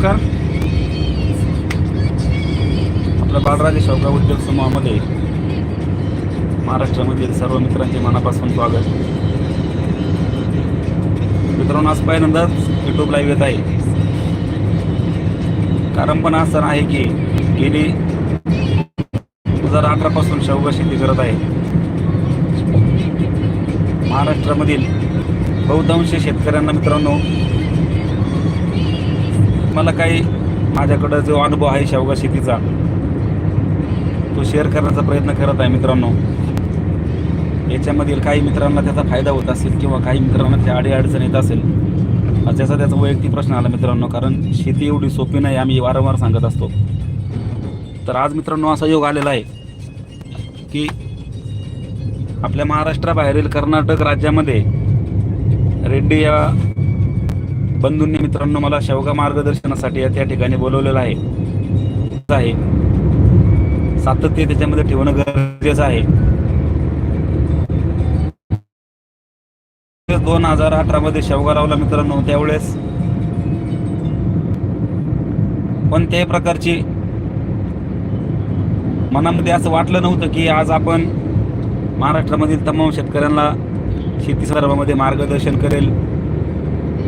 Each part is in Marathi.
नमस्कार. आपल्या बाळराजे शौका उद्योग समूहामध्ये महाराष्ट्रामधील सर्व मित्रांचे मनापासून स्वागत. मित्रांनो आज पहिल्यांदाच यूट्यूब लाईव्ह येत आहे. कारण पण असं आहे की गेली दोन हजार अठरा पासून शेती करत आहे. महाराष्ट्रामधील बहुतांश शेतकऱ्यांना मित्रांनो मला काही माझ्याकडं जो अनुभव आहे शेवगा शेतीचा तो शेअर करण्याचा प्रयत्न करत आहे मित्रांनो. याच्यामधील काही मित्रांना त्याचा फायदा होत असेल किंवा काही मित्रांना त्या अडी अडचण येत असेल त्याचा त्याचा वैयक्तिक प्रश्न आला मित्रांनो कारण शेती एवढी सोपी नाही आम्ही वारंवार सांगत असतो. तर आज मित्रांनो असा योग आलेला आहे की आपल्या महाराष्ट्राबाहेरील कर्नाटक राज्यामध्ये रेड्डी या बंधूंनी मित्रांनो मला शेवगा मार्गदर्शनासाठी या त्या ठिकाणी बोलवलेलं आहे. आहे. सातत्य त्याच्यामध्ये ठेवणं गरजेचं आहे. दोन हजार अठरा मध्ये शेवगा लावला मित्रांनो त्यावेळेस. कोणत्याही प्रकारची मनामध्ये असं वाटलं नव्हतं की आज आपण महाराष्ट्रामधील तमाम शेतकऱ्यांना शेती संदर्भामध्ये मार्गदर्शन करेल.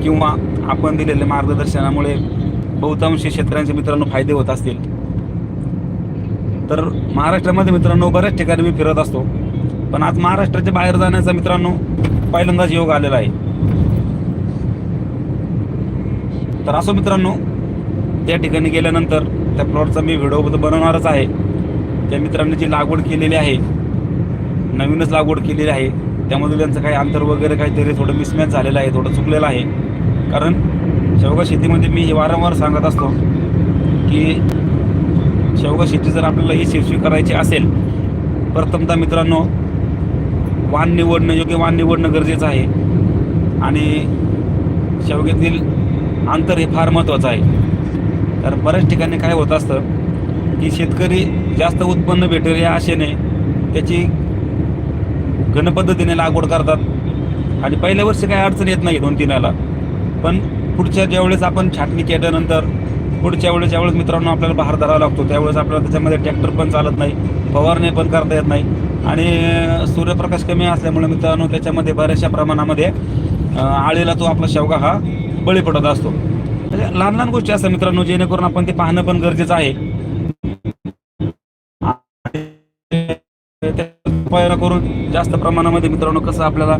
किंवा आपण दिलेल्या मार्गदर्शनामुळे बहुतांश शेतकऱ्यांचे मित्रांनो फायदे होत असतील. तर महाराष्ट्रामध्ये मित्रांनो बऱ्याच ठिकाणी मी फिरत असतो. पण आज महाराष्ट्राच्या बाहेर जाण्याचा मित्रांनो पहिल्यांदाच योग आलेला आहे. तर असो मित्रांनो त्या ठिकाणी गेल्यानंतर त्या प्लॉटचा मी व्हिडिओ बनवणारच आहे. त्या मित्रांनी जी लागवड केलेली आहे नवीनच लागवड केलेली आहे त्यामध्ये त्यांचं काही अंतर वगैरे काहीतरी थोडं मिसमॅच झालेलं आहे थोडं चुकलेलं आहे. कारण शेवगा शेतीमध्ये मी वारंवार सांगत असतो की शेवगा शेती जर आपल्याला यशस्वी करायची असेल प्रथमतः मित्रांनो वाण निवडणं योग्य वाण निवडणं गरजेचं आहे. आणि शेवग्यातील अंतर हे फार महत्त्वाचं आहे. तर बऱ्याच ठिकाणी काय होत असतं की शेतकरी जास्त उत्पन्न भेटेल या आशेने त्याची घन पद्धतीने लागवड करतात. आणि पहिल्या वर्षी काही अडचण येत नाही दोन तीनाला पण पुढच्या ज्यावेळेस आपण छाटणी केल्यानंतर पुढच्या वेळेस ज्यावेळेस मित्रांनो आपल्याला बाहेर धरावा लागतो त्यावेळेस आपल्याला त्याच्यामध्ये ट्रॅक्टर पण चालत नाही फवारणी पण करता येत नाही. आणि सूर्यप्रकाश कमी असल्यामुळे मित्रांनो त्याच्यामध्ये बऱ्याचशा प्रमाणामध्ये आळीला तो आपला शेवगा हा बळी पडत असतो. म्हणजे लहान लहान गोष्टी असतात मित्रांनो जेणेकरून आपण ते पाहणं पण गरजेचं आहे. उपाय करून जास्त प्रमाणामध्ये मित्रांनो कसं आपल्याला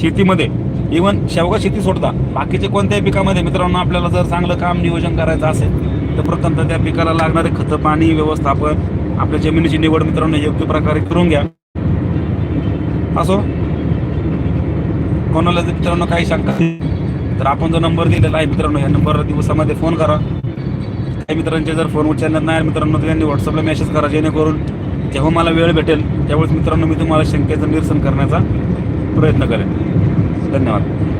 शेतीमध्ये इवन शेवगा शेती सोडता. बाकीचे कोणत्याही पिकामध्ये मित्रांनो आपल्याला जर चांगलं काम नियोजन करायचं असेल तर प्रथमतः त्या पिकाला लागणारे खतं पाणी व्यवस्थापन आपल्या जमिनीची निवड मित्रांनो योग्य प्रकारे करून घ्या. असो? कोणाला जर मित्रांनो काही शंका तर आपण जो नंबर दिलेला आहे मित्रांनो ह्या नंबरवर दिवसामध्ये फोन करा. काही मित्रांचे जर फोन उचलणार नाही मित्रांनो त्यांनी व्हॉट्सअपला मेसेज करा जेणेकरून जेव्हा मला वेळ भेटेल त्यावेळेस मित्रांनो मी तुम्हाला शंकेचं निरसन करण्याचा प्रयत्न करेन. धन्यवाद.